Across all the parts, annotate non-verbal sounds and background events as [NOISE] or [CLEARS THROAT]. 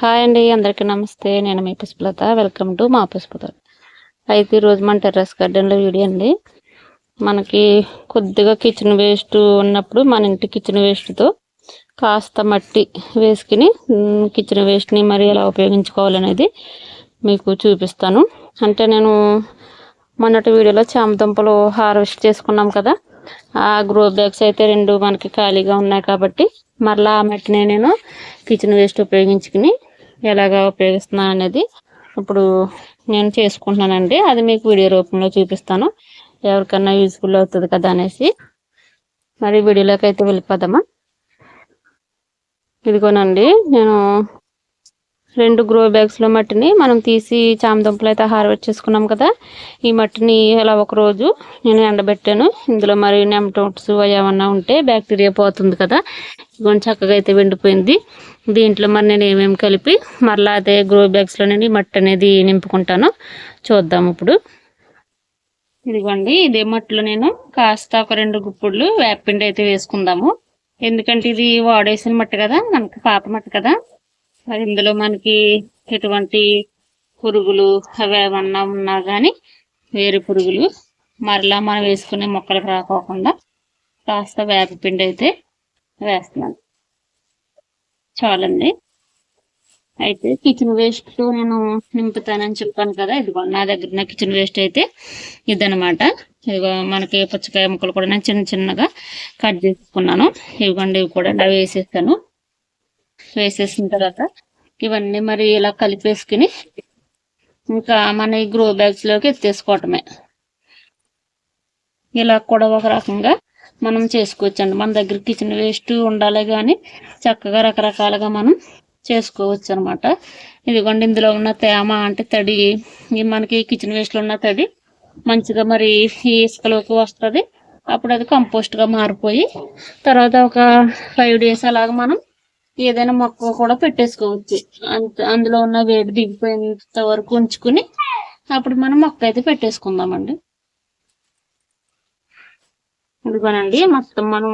Hi అండి అందరికీ నమస్తే. నేను మీ పుష్పలత. వెల్కమ్ టు మా పుష్పలత. అయితే ఈరోజు మన టెర్రస్ గార్డెన్లో వీడియో అండి. మనకి కొద్దిగా కిచెన్ వేస్ట్ ఉన్నప్పుడు మన ఇంటి కిచెన్ వేస్ట్తో కాస్త మట్టి వేసుకుని కిచెన్ వేస్ట్ని మరి ఎలా ఉపయోగించుకోవాలనేది మీకు చూపిస్తాను. అంటే నేను మొన్నటి వీడియోలో చామదుంపలు హార్వెస్ట్ చేసుకున్నాం కదా. ఆ గ్రో బ్యాగ్స్ అయితే రెండు మనకి ఖాళీగా ఉన్నాయి కాబట్టి మరలా ఆ మట్టిని నేను కిచెన్ వేస్ట్ ఉపయోగించుకుని ఎలాగా ఉపయోగిస్తున్నాను అనేది ఇప్పుడు నేను చేసుకుంటున్నానండి. అది మీకు వీడియో రూపంలో చూపిస్తాను. ఎవరికన్నా యూజ్ఫుల్ అవుతుంది కదా అనేసి. మరి వీడియోలోకి అయితే వెళ్ళిపోదామా? ఇదిగోనండి నేను రెండు గ్రో బ్యాగ్స్లో మట్టిని మనం తీసి చామదుంపలు అయితే హార్వెస్ట్ చేసుకున్నాం కదా. ఈ మట్టిని ఇలా ఒక రోజు నేను ఎండబెట్టాను. ఇందులో మరి నెమటోట్స్ అవి ఏమన్నా ఉంటే బ్యాక్టీరియా పోతుంది కదా. ఇదిగోండి చక్కగా అయితే వెండిపోయింది. దీంట్లో మరి నేను ఏమేమి కలిపి మరలా అదే గ్రో బ్యాగ్స్లో నేను మట్టి అనేది నింపుకుంటాను. చూద్దాం ఇప్పుడు. ఇదిగోండి ఇదే మట్టిలో నేను కాస్త ఒక రెండు గుప్పుళ్ళు వేపిండి అయితే వేసుకుందాము. ఎందుకంటే ఇది వాడేసిన మట్టి కదా మనకి పాప మట్టి కదా. మరి ఇందులో మనకి ఎటువంటి పురుగులు అవి ఏమన్నా ఉన్నా కానీ వేరు పురుగులు మరలా మనం వేసుకునే మొక్కలకు రాకోకుండా కాస్త వేపపిండి అయితే వేస్తున్నాను చాలండి అయితే కిచెన్ వేస్ట్ నేను నింపుతానని చెప్పాను కదా ఇదిగో నా దగ్గర నా కిచెన్ వేస్ట్ అయితే ఇదనమాట ఇదిగో మనకి పుచ్చకాయ ముక్కలు కూడా నేను చిన్న చిన్నగా కట్ చేసుకున్నాను. ఇవ్వండి ఇవి కూడా ఇలా వేసేస్తాను. వేసేసిన తర్వాత ఇవన్నీ మరి ఇలా కలిపేసుకుని ఇంకా మన ఈ గ్రో బ్యాగ్స్లోకి ఎత్తేసుకోవటమే. ఇలా కూడా ఒక రకంగా మనం చేసుకోవచ్చండి. మన దగ్గర కిచెన్ వేస్ట్ ఉండాలి కానీ చక్కగా రకరకాలుగా మనం చేసుకోవచ్చు అనమాట ఇదిగోండి ఇందులో ఉన్న తేమ అంటే తడి. ఈ మనకి కిచెన్ వేస్ట్లో ఉన్న తడి మంచిగా మరి ఈ ఇసుకలోకి వస్తుంది. అప్పుడు అది కంపోస్ట్గా మారిపోయి తర్వాత ఒక ఫైవ్ డేస్ అలాగ మనం ఏదైనా మొక్క కూడా పెట్టేసుకోవచ్చు. అంత అందులో ఉన్న వేడి దిగిపోయేంత వరకు ఉంచుకుని అప్పుడు మనం మొక్క అయితే పెట్టేసుకుందామండి. ఇదిగోనండి మొత్తం మనం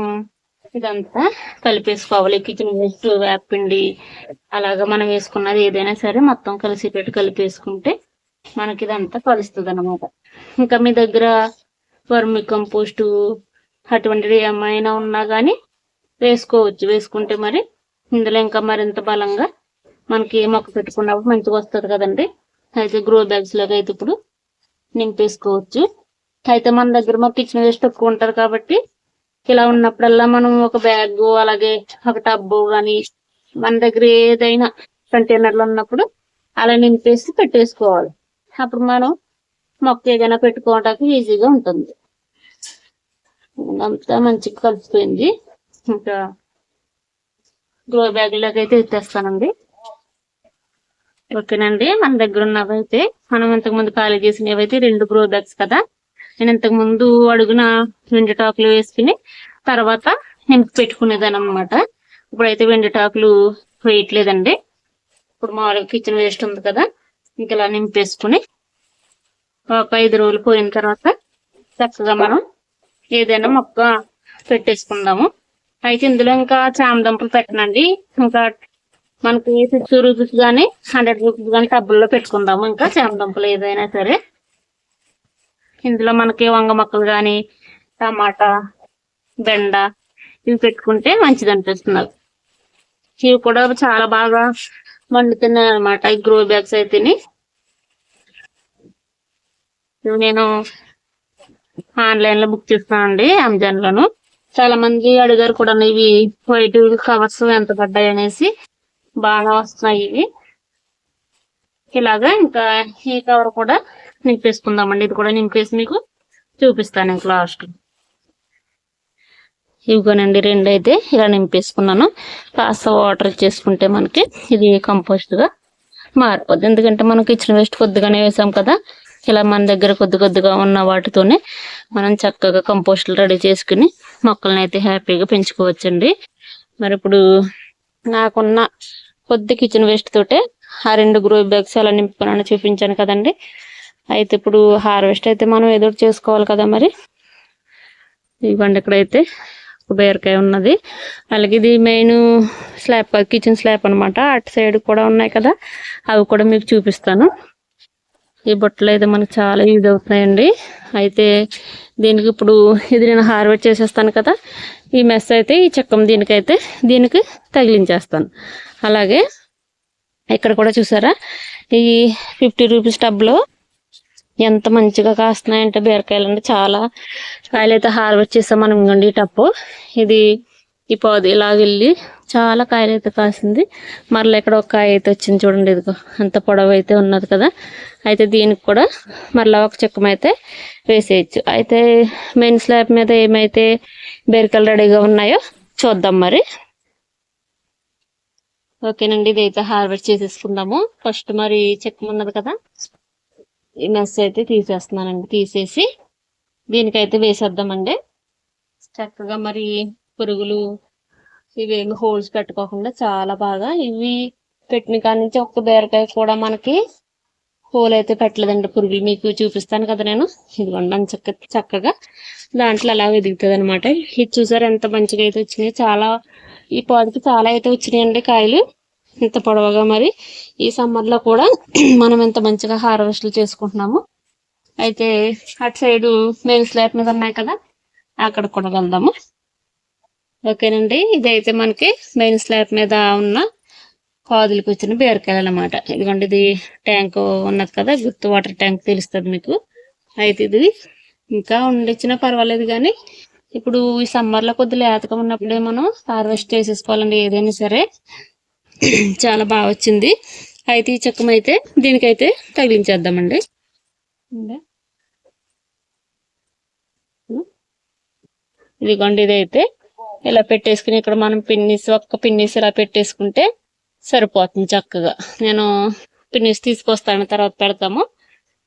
ఇదంతా కలిపేసుకోవాలి. కిచెన్ వేస్ట్ వేపిండి అలాగా మనం వేసుకున్నది ఏదైనా సరే మొత్తం కలిసి పెట్టి కలిపేసుకుంటే మనకి ఇదంతా కలుస్తుంది అనమాట ఇంకా మీ దగ్గర వర్మి కంపోస్ట్ అటువంటివి ఏమైనా ఉన్నా కానీ వేసుకోవచ్చు. వేసుకుంటే మరి ఇందులో ఇంకా మరింత బలంగా మనకి మొక్క పెట్టుకున్నప్పుడు మంచిగా వస్తుంది కదండి. అయితే గ్రో బ్యాగ్స్ లాగా అయితే ఇప్పుడు నింపేసుకోవచ్చు. అయితే మన దగ్గర మాకు కిచెన్ వేస్ట్ ఎక్కువ ఉంటారు కాబట్టి ఇలా ఉన్నప్పుడల్లా మనం ఒక బ్యాగ్ అలాగే ఒక టబ్బు కానీ మన దగ్గర ఏదైనా కంటైనర్లు ఉన్నప్పుడు అలా నింపేసి పెట్టేసుకోవాలి. అప్పుడు మనం మొక్క ఏదైనా పెట్టుకోవడానికి ఈజీగా ఉంటుంది. అంతా మంచిగా కలిసిపోయింది. ఇంకా గ్రో బ్యాగ్లోకి అయితే ఎత్తేస్తానండి ఓకేనండి మన దగ్గర ఉన్నవైతే మనం ఇంతకుముందు ఖాళీ చేసినవి అయితే రెండు గ్రో బ్యాగ్స్ కదా. నేను ఇంతకు ముందు అడుగున వెండిటాకులు వేసుకుని తర్వాత నింపి పెట్టుకునేదాన్ని అనమాట ఇప్పుడైతే వెండిటాకులు వేయట్లేదండి. ఇప్పుడు మామూలుగా కిచెన్ వేస్ట్ ఉంది కదా ఇంక ఇలా నింపేసుకుని ఒక ఐదు రోజులు పోయిన తర్వాత చక్కగా మనం ఏదైనా మొక్క పెట్టేసుకుందాము. అయితే ఇందులో ఇంకా చామదుంపలు పెట్టనండి. ఇంకా మనకి సిక్స్ రూపీస్ కానీ హండ్రెడ్ రూపీస్ కానీ టబ్బుల్లో పెట్టుకుందాము. ఇంకా చామదుంపలు ఏదైనా సరే. ఇందులో మనకి వంగ మొక్కలు కానీ టమాటా బెండ ఇవి పెట్టుకుంటే మంచిది అనిపిస్తున్నారు. ఇవి కూడా చాలా బాగా మండుతున్నాయి అనమాట ఈ గ్రో బ్యాగ్స్ అయితేని ఇవి నేను ఆన్లైన్లో బుక్ చేస్తానండి అమెజాన్ లోను చాలా మంది అడిగారు కూడా ఇవి వైట్ కవర్స్ ఎంత పడ్డాయి అనేసి. బాగా వస్తున్నాయి ఇవి. ఇలాగా ఇంకా ఈ కవర్ కూడా నింపేసుకుందామండి. ఇది కూడా నింపేసి మీకు చూపిస్తాను ఇంకా లాస్ట్ ఇవిగోనండి రెండు అయితే ఇలా నింపేసుకున్నాను. కాస్త వాటర్ ఇచ్చేసుకుంటే మనకి ఇది కంపోస్ట్గా మారిపోద్ది. ఎందుకంటే మనం కిచెన్ వేస్ట్ కొద్దిగానే వేసాం కదా. ఇలా మన దగ్గర కొద్ది కొద్దిగా ఉన్న వాటితోనే మనం చక్కగా కంపోస్ట్లు రెడీ చేసుకుని మొక్కలను అయితే హ్యాపీగా పెంచుకోవచ్చండి. మరి ఇప్పుడు నాకున్న కొద్ది కిచెన్ వేస్ట్ తోటే ఆ రెండు గ్రో బ్యాగ్స్ ఎలా నింపుకున్నాను చూపించాను కదండి. అయితే ఇప్పుడు హార్వెస్ట్ అయితే మనం ఏదో చేసుకోవాలి కదా మరి? ఇవ్వండి ఇక్కడైతే బీరకాయ ఉన్నది. అలాగే ఇది మెయిన్ స్లాబ్ కిచెన్ స్లాబ్ అనమాట అటు సైడ్ కూడా ఉన్నాయి కదా. అవి కూడా మీకు చూపిస్తాను. ఈ బుట్టలు అయితే మనకు చాలా యూజ్ అవుతున్నాయండి. అయితే దీనికి ఇప్పుడు ఇది నేను హార్వెస్ట్ చేసేస్తాను కదా. ఈ మెస్ అయితే ఈ చెక్కం దీనికైతే దీనికి తగిలించేస్తాను. అలాగే ఇక్కడ కూడా చూసారా? ఈ ఫిఫ్టీ రూపీస్ టబ్లో ఎంత మంచిగా కాస్తున్నాయంటే బీరకాయలు అంటే చాలా కాయలు అయితే హార్వెస్ట్ చేసాం మనం ఇంకండి ఈ టప్పు. ఇది ఈ పాదు ఇలాగ వెళ్ళి చాలా కాయలు అయితే కాసింది. మరలా ఇక్కడ ఒక కాయ అయితే వచ్చింది చూడండి ఇదిగో. అంత పొడవు అయితే ఉన్నది కదా. అయితే దీనికి కూడా మరలా ఒక చెక్కం అయితే వేసేయచ్చు. అయితే మెయిన్ స్లాబ్ మీద ఏమైతే బీరకాయలు రెడీగా ఉన్నాయో చూద్దాం మరి. ఓకేనండి ఇది అయితే హార్వెస్ట్ చేసేసుకుందాము. ఫస్ట్ మరి చెక్కం ఉన్నది కదా. ఈ మెస్ అయితే తీసేస్తున్నానండి. తీసేసి దీనికైతే వేసేద్దామండి. చక్కగా మరి పురుగులు ఇవేమి హోల్స్ పెట్టుకోకుండా చాలా బాగా ఇవి పెట్టిన కాడి నుంచి ఒక్క బీరకాయ కూడా మనకి హోల్ అయితే పెట్టలేదండి. పురుగులు మీకు చూపిస్తాను కదా నేను. ఇదిగోండి అని చక్క చక్కగా దాంట్లో అలా ఎదుగుతుంది అనమాట ఇది చూసారు ఎంత మంచిగా అయితే వచ్చినాయి. చాలా ఈ పాదుకి చాలా అయితే వచ్చినాయండి కాయలు. ఇంత పొడవుగా మరి ఈ సమ్మర్లో కూడా మనం ఎంత మంచిగా హార్వెస్ట్లు చేసుకుంటున్నాము. అయితే అటు సైడ్ మెయిన్ స్లాబ్ మీద ఉన్నాయి కదా అక్కడ కూడా వెళ్దాము. ఓకేనండి ఇదైతే మనకి మెయిన్ స్లాబ్ మీద ఉన్న కాదులకు వచ్చిన బీరకాయలు అనమాట ఇదిగోండి ఇది ట్యాంక్ ఉన్నది కదా గుర్తు వాటర్ ట్యాంక్ తెలుస్తుంది మీకు. అయితే ఇది ఇంకా ఉండొచ్చినా పర్వాలేదు కానీ ఇప్పుడు ఈ సమ్మర్లో కొద్దిగా లేతగా ఉన్నప్పుడే మనం హార్వెస్ట్ చేసేసుకోవాలండి ఏదైనా సరే. చాలా బాగా వచ్చింది. అయితే ఈ చక్కం అయితే దీనికైతే తగిలించేద్దామండి. ఇదిగోండి ఇదైతే ఇలా పెట్టేసుకుని ఇక్కడ మనం పిన్నిస్ ఒక్క పిన్నిస్ ఇలా పెట్టేసుకుంటే సరిపోతుంది చక్కగా. నేను పిన్నిస్ తీసుకొస్తాను తర్వాత పెడతాము.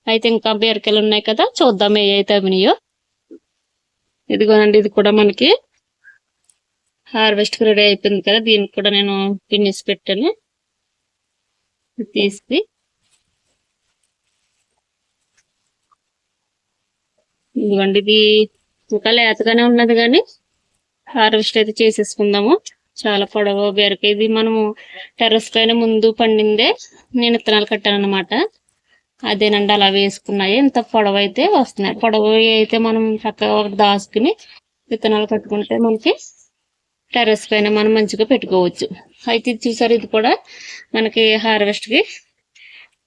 అయితే ఇంకా బీరకాయలు ఉన్నాయి కదా చూద్దాం ఏ అయితే అవినాయో. ఇదిగోనండి ఇది కూడా మనకి హార్వెస్ట్ రెడీ అయిపోయింది కదా దీనికి కూడా నేను పిన్నిస్ పెట్టాను. తీసి ఇదిగోండి ఇది ఇంకా లేతగానే ఉన్నది కానీ హార్వెస్ట్ అయితే చేసేసుకుందాము. చాలా పొడవు బీరకాయ ఇది మనము టెర్రస్ పైన ముందు పండిందే నేను విత్తనాలు కట్టాను అనమాట అదేనండి అలా వేసుకున్నాయి. ఇంత పొడవు అయితే వస్తున్నాయి. పొడవు అయితే మనం చక్కగా ఒకటి దాచుకుని విత్తనాలు కట్టుకుంటే మనకి టెర్రస్ పైన మనం మంచిగా పెట్టుకోవచ్చు. అయితే ఇది చూసారు ఇది కూడా మనకి హార్వెస్ట్కి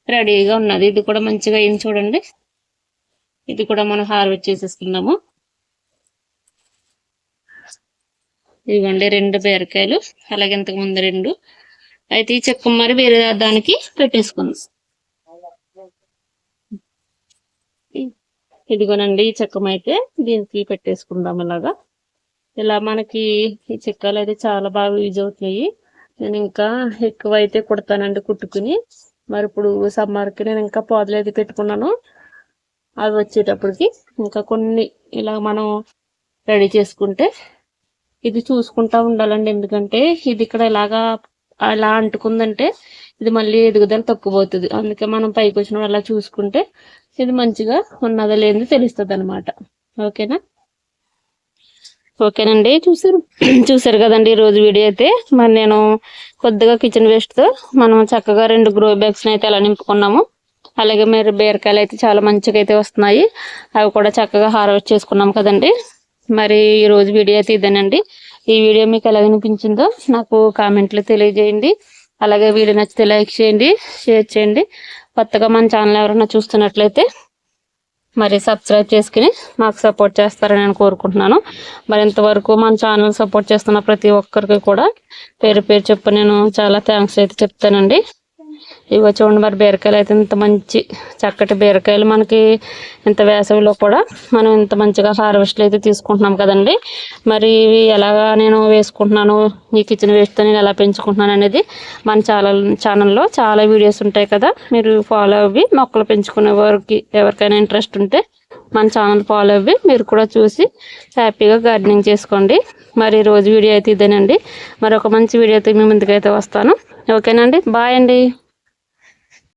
రెడీగా ఉన్నది. ఇది కూడా మంచిగా అయింది చూడండి. ఇది కూడా మనం హార్వెస్ట్ చేసేసుకున్నాము. ఇదిగోండి రెండు బీరకాయలు అలాగే ఇంతకుముందు రెండు. అయితే ఈ చెక్క మరి వేరే దానికి పెట్టేసుకుందాం. ఇదిగోనండి ఈ చెక్కమైతే దీనికి పెట్టేసుకుందాం ఇలాగా. ఇలా మనకి ఈ చిక్కాలు అయితే చాలా బాగా యూజ్ అవుతున్నాయి. నేను ఇంకా ఎక్కువ అయితే కుడతానండి కుట్టుకుని. మరి ఇప్పుడు సమ్మర్కి నేను ఇంకా పొదలు అయితే పెట్టుకున్నాను. అవి వచ్చేటప్పటికి ఇంకా కొన్ని ఇలా మనం రెడీ చేసుకుంటే ఇది చూసుకుంటా ఉండాలండి. ఎందుకంటే ఇది ఇక్కడ ఇలాగా అలా అంటుకుందంటే ఇది మళ్ళీ ఎదుగుదల తక్కువవుతుంది. అందుకే మనం పైకి వచ్చిన అలా చూసుకుంటే ఇది మంచిగా ఉన్నదా లేనిది తెలుస్తుంది అనమాట ఓకేనా? ఓకేనండి చూసారు. [CLEARS THROAT] చూసారు కదండి ఈరోజు వీడియో అయితే. మరి నేను కొద్దిగా కిచెన్ వేస్ట్తో మనం చక్కగా రెండు గ్రో బ్యాగ్స్ని అయితే ఎలా నింపుకున్నాము అలాగే మీరు బీరకాయలు అయితే చాలా మంచిగా అయితే వస్తున్నాయి. అవి కూడా చక్కగా హార్వెస్ట్ చేసుకున్నాం కదండి. మరి ఈ రోజు వీడియో అయితే ఇదేనండి. ఈ వీడియో మీకు ఎలా అనిపించిందో నాకు కామెంట్లు తెలియజేయండి. అలాగే వీడియో నచ్చితే లైక్ చేయండి షేర్ చేయండి. కొత్తగా మన ఛానల్ ఎవరైనా చూస్తున్నట్లయితే మరి సబ్స్క్రైబ్ చేసుకుని మాకు సపోర్ట్ చేస్తారని నేను కోరుకుంటున్నాను. మరి ఇంతవరకు మన ఛానల్ సపోర్ట్ చేస్తున్న ప్రతి ఒక్కరికి కూడా పేరు పేరు చెప్పు నేను చాలా థ్యాంక్స్ అయితే చెప్తానండి. ఇగో చూడండి మరి బీరకాయలు అయితే ఇంత మంచి చక్కటి బీరకాయలు మనకి ఇంత వేసవిలో కూడా మనం ఇంత మంచిగా హార్వెస్ట్లు అయితే తీసుకుంటున్నాం కదండి. మరి ఇవి ఎలాగా నేను వేసుకుంటున్నాను ఈ కిచెన్ వేస్ట్తో నేను ఎలా పెంచుకుంటున్నాను అనేది మన ఛానల్ ఛానల్లో చాలా వీడియోస్ ఉంటాయి కదా. మీరు ఫాలో అవ్వి మొక్కలు పెంచుకునే వారికి ఎవరికైనా ఇంట్రెస్ట్ ఉంటే మన ఛానల్ ఫాలో అవ్వి మీరు కూడా చూసి హ్యాపీగా గార్డెనింగ్ చేసుకోండి. మరి రోజు వీడియో అయితే ఇదేనండి. మరి ఒక మంచి వీడియో అయితే మీ ముందుకైతే వస్తాను. ఓకేనండి. బాయ్ అండి.